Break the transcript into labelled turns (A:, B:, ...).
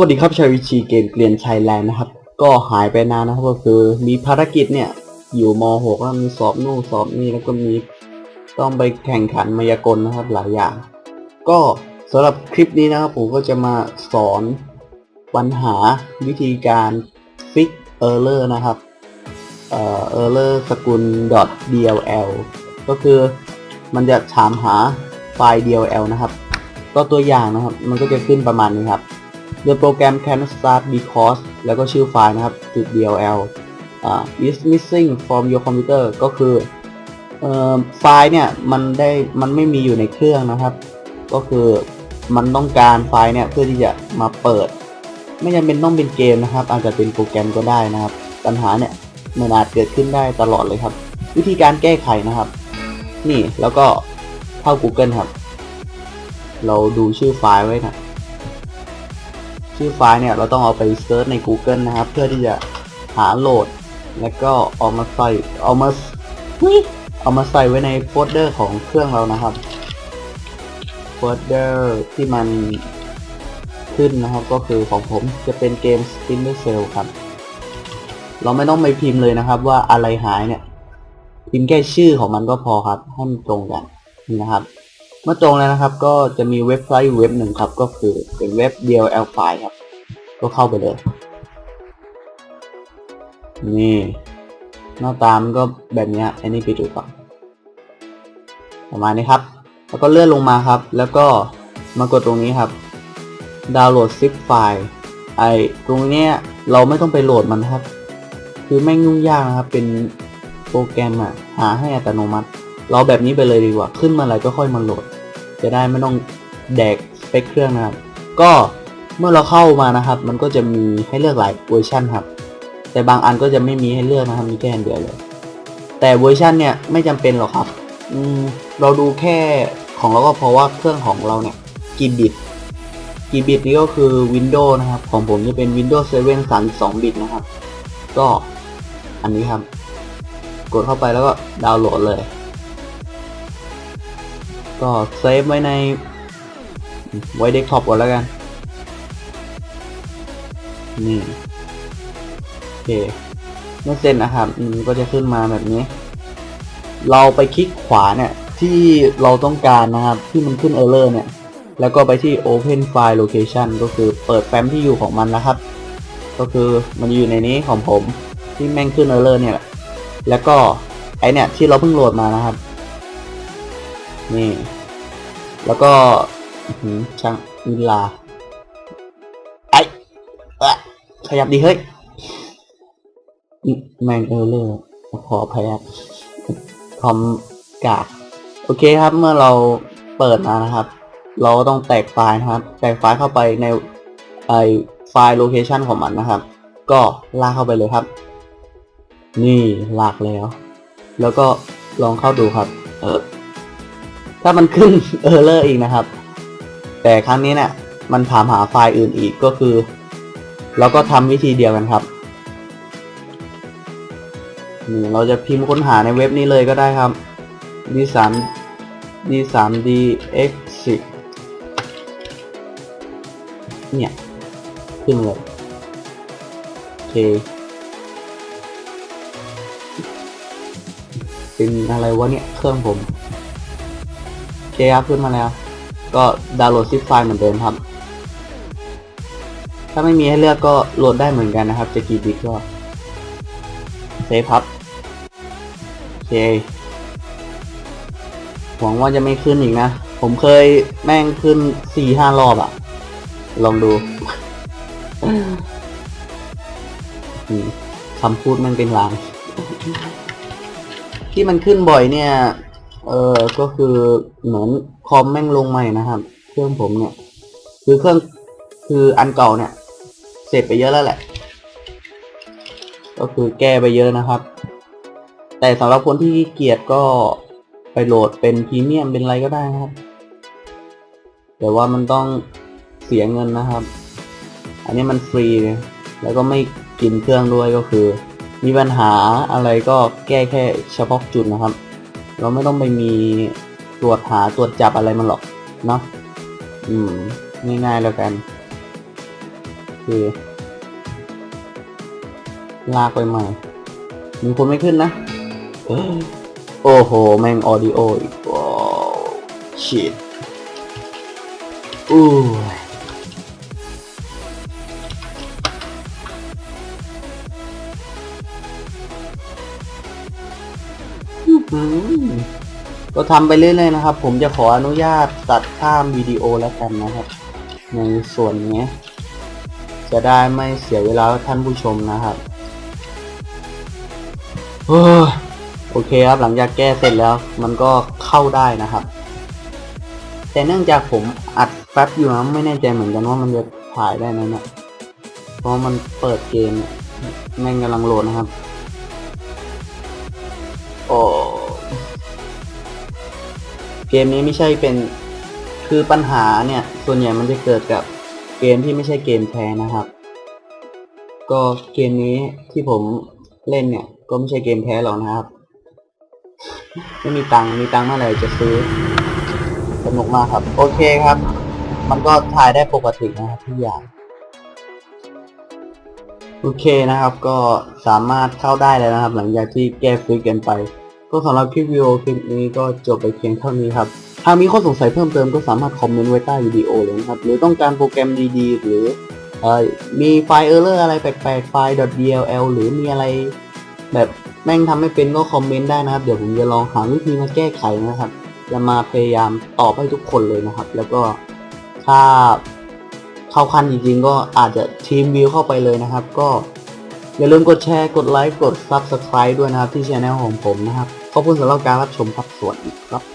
A: วัสดีครับชาววิชีเกมเกลียนชัยแลนด์นะครับ ก็หายไปนานนะครับก็คือมีภารกิจเนี่ย อยู่ม .6 แล้วมีสอบนู่นสอบนี่แล้วก็มี ต้องไปแข่งขันมายากลนะครับหลายอย่าง ก็สำหรับคลิปนี้นะครับผมก็จะมาสอนปัญหาวิธีการ fix error นะครับ เอ่อ error สกุล .dll ก็คือมันจะถามหาไฟล์ dll นะครับ ก็ตัวอย่างนะครับ มันก็จะขึ้นประมาณนี้ครับ The program can start because แล้วก็ชื่อไฟล์นะครับจุด .dll is missing from your computer ก็คือเอ่อไฟล์เนี่ยมันได้มันไม่มีอยู่ในเครื่องนะครับ ก็คือมันต้องการไฟล์เนี่ยเพื่อที่จะมาเปิด ไม่จำเป็นต้องเป็นเกมนะครับ อาจจะเป็นโปรแกรมก็ได้นะครับ ปัญหาเนี่ยมันอาจเกิดขึ้นได้ตลอดเลยครับ วิธีการแก้ไขนะครับ นี่แล้วก็เข้า Google ครับ เราดูชื่อไฟล์ไว้นะ ชื่อไฟล์เนี่ยเราต้องเอาไปเซิร์ชใน Google นะครับ เพื่อที่จะหาโหลด แล้วก็เอามาใส่เอามาอุ๊ยเอามาใส่ไว้ในโฟลเดอร์ของเครื่องเรานะครับโฟลเดอร์ที่มันขึ้นนะครับก็คือของผมจะเป็นเกม Splinter Cell ครับ เราไม่ต้องไปพิมพ์เลยนะครับ ว่าอะไรหายเนี่ย พิมพ์แค่ชื่อของมันก็พอครับ ให้มันตรงกันนี่นะครับ เมื่อตรงแล้วนะครับ ก็จะมีเว็บไซต์เว็บหนึ่งครับ ก็คือเป็นเว็บ DLL ไฟล์ครับ ก็เข้าไปเลย นี่หน้าตามนก็แบบนี้อันนี้ไปดูก่อนประมาณนี้ครับ แล้วก็เลื่อนลงมาครับ แล้วก็มากดตรงนี้ครับ ดาวน์โหลดซิปไฟล์ไอตรงเนี้ยเราไม่ต้องไปโหลดมันครับ คือแม่งยุ่งยากนะครับ เป็นโปรแกรมอะหาให้อัตโนมัติ เราแบบนี้ไปเลยดีกว่า ขึ้นมาอะไรก็ค่อยมาโหลด จะได้ไม่ต้องแดกสเปคเครื่องนะครับ ก็เมื่อเราเข้ามานะครับ มันก็จะมีให้เลือกหลายเวอร์ชันครับ แต่บางอันก็จะไม่มีให้เลือกนะครับมีแค่อันเดียวเลย แต่เวอร์ชันเนี่ยไม่จำเป็นหรอกครับ อืมเราดูแค่ของเราก็เพราะว่าเครื่องของเราเนี่ยกี่บิตกี่บิตนี่ก็คือ Windows นะครับ ของผมจะเป็น Windows 7 32บิตนะครับ ก็อันนี้ครับ กดเข้าไปแล้วก็ดาวน์โหลดเลย ก็เซฟไว้ใน ไว้เดสก์ท็อปก่อนแล้วกัน นี่ โอเค เมื่อเสร็จนะครับมันก็จะขึ้นมาแบบนี้ เราไปคลิกขวาเนี่ย ที่เราต้องการนะครับ ที่มันขึ้น error เนี่ย แล้วก็ไปที่ open file location ก็คือเปิดแฟ้มที่อยู่ของมันนะครับ ก็คือมันอยู่ในนี้ของผมที่แม่งขึ้น error เนี่ยแหละแล้วก็ไอเนี่ยที่เราเพิ่งโหลดมานะครับ นี่ แล้วก็ช่างวินลาไอขยับดีเฮ้ยแมงเออเลอร์ขออภัยครับคอมกากโอเคครับเมื่อเราเปิดมานะครับ เราก็ต้องแตกไฟล์นะครับ แตกไฟล์เข้าไปในไอไฟล์โลเคชันของมันนะครับ ก็ลากเข้าไปเลยครับ นี่ลากแล้ว แล้วก็ลองเข้าดูครับ เออ ถ้ามันขึ้นเออร์เลอร์อีกนะครับ แต่ครั้งนี้เนี่ยมันถามหาไฟล์อื่นอีกก็คือ เราก็ทำวิธีเดียวกันครับนี่เราจะพิมพ์ค้นหาในเว็บนี้เลยก็ได้ครับ d 3 d 3 d x 10เนี่ย ขึ้นเลย โอเค เป็นอะไรวะเนี่ย เครื่องผม เคครับขึ้นมาแล้ว ก็ดาวน์โหลดซิปไฟล์เหมือนเดิมครับ ถ้าไม่มีให้เลือกก็โหลดได้เหมือนกันนะครับ จะกี่บิตก็เซฟครับโอเคหวังว่าจะไม่ขึ้นอีกนะ ผมเคยแม่งขึ้นสี่ห้ารอบอะลองดูคำพูดมันเป็นลางที่มันขึ้นบ่อยเนี่ย เออก็คือเหมือนคอมแม่งลงใหม่นะครับ เครื่องผมเนี่ย คือเครื่องคืออันเก่าเนี่ย เสร็จไปเยอะแล้วแหละ ก็คือแก้ไปเยอะนะครับ แต่สำหรับคนที่เกียจก็ไปโหลดเป็นพรีเมียมเป็นอะไรก็ได้นะครับ แต่ว่ามันต้องเสียเงินนะครับ อันนี้มันฟรี แล้วก็ไม่กินเครื่องด้วยก็คือ มีปัญหาอะไรก็แก้แค่เฉพาะจุดนะครับ เราไม่ต้องไปมีตรวจหาตรวจจับอะไรมันหรอกเนาะอืม ง่ายๆแล้วกันเคลากไปใหม่มีคนไม่ขึ้นนะ โอ้โห แม่งออดิโออีกว้าวชิดอู้ย ก็ทำไปเรื่อยๆนะครับ ผมจะขออนุญาตตัดข้ามวิดีโอแล้วกันนะครับ ในส่วนนี้ จะได้ไม่เสียเวลาท่านผู้ชมนะครับโอเคครับหลังจากแก้เสร็จแล้วมันก็เข้าได้นะครับ แต่เนื่องจากผมอัดแป๊บอยู่นะไม่แน่ใจเหมือนกันว่ามันจะถ่ายได้ไหมเนี่ยเพราะมันเปิดเกมเนี่ยแม่งกำลังโหลดนะครับโอ้ เกมนี้ไม่ใช่เป็นคือปัญหาเนี่ย ส่วนใหญ่มันจะเกิดกับเกมที่ไม่ใช่เกมแท้นะครับ ก็เกมนี้ที่ผมเล่นเนี่ย ก็ไม่ใช่เกมแท้หรอกนะครับ ไม่มีตังค์มีตังค์เมื่อไหร่จะซื้อสนุกมากครับ โอเคครับ มันก็ถ่ายได้ปกตินะครับทุกอย่างโอเคนะครับ ก็สามารถเข้าได้แล้วนะครับ หลังจากที่แก้ฟิกกันไป ก็สำหรับคลิปวิดีโอคลิปนี้ก็จบไปเพียงเท่านี้ครับ หากมีข้อสงสัยเพิ่มเติมก็สามารถคอมเมนต์ไว้ใต้วิดีโอเลยนะครับ หรือต้องการโปรแกรมดีๆ หรือเอ่อมีไฟล์เออร์เลอร์อะไรแปลกๆ ไฟล์ .dll หรือมีอะไร แบบแม่งทำไม่เป็นก็คอมเมนต์ได้นะครับ เดี๋ยวผมจะลองหาวิธีมาแก้ไขนะครับ จะมาพยายามตอบให้ทุกคนเลยนะครับ แล้วก็ถ้าเข้าคันจริงๆ ก็อาจจะทีมวิวเข้าไปเลยนะครับ ก็อย่าลืมกดแชร์ กดไลค์ กด Subscribe ด้วยนะครับที่ช่องของผมนะครับ ขอบคุณสำหรับการรับชมครับสวัสดีครับ